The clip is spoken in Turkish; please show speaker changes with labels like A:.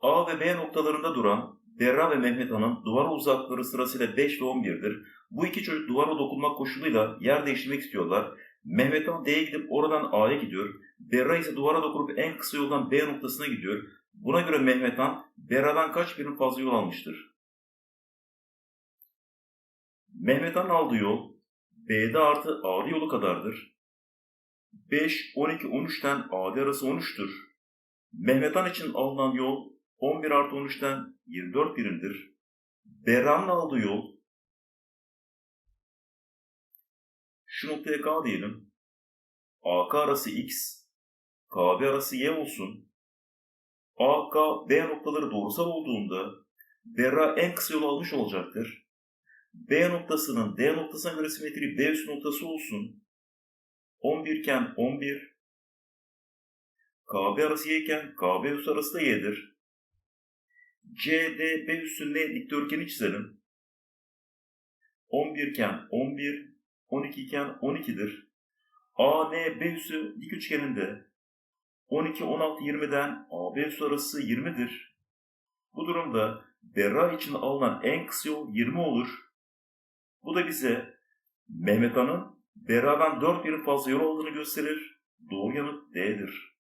A: A ve B noktalarında duran Berra ve Mehmet Han'ın duvara uzaklıkları sırasıyla 5 ve 11'dir. Bu iki çocuk duvara dokunmak koşuluyla yer değiştirmek istiyorlar. Mehmet Han D'ye gidip oradan A'ya gidiyor. Berra ise duvara dokunup en kısa yoldan B noktasına gidiyor. Buna göre Mehmet Han Berra'dan kaç birim fazla yol almıştır? Mehmet Han aldığı yol B'de artı AD yolu kadardır. 5, 12, 13'ten AD arası 13'tür. Mehmet Han için alınan yol 11 artı 13'ten 24 birimdir. Berra'nın aldığı yol şu noktaya K diyelim. AK arası X, KB arası Y olsun. AK, B noktaları doğrusal olduğunda Berra en kısa yolu almış olacaktır. B noktasının D noktasına göre simetri B üstü noktası olsun. 11 iken 11, KB arası Y iken KB üstü arası da Y'dir. CDB üstünde dikdörtgeni çizelim. 11 iken 11, 12 iken 12'dir. ANB üssü dik üçgeninde 12, 16, 20'den AB üssü arası 20'dir. Bu durumda Berra için alınan en kısa yol 20 olur. Bu da bize Mehmet Han'ın Berra'dan 4 birim fazla yol aldığını gösterir. Doğru yanıt D'dir.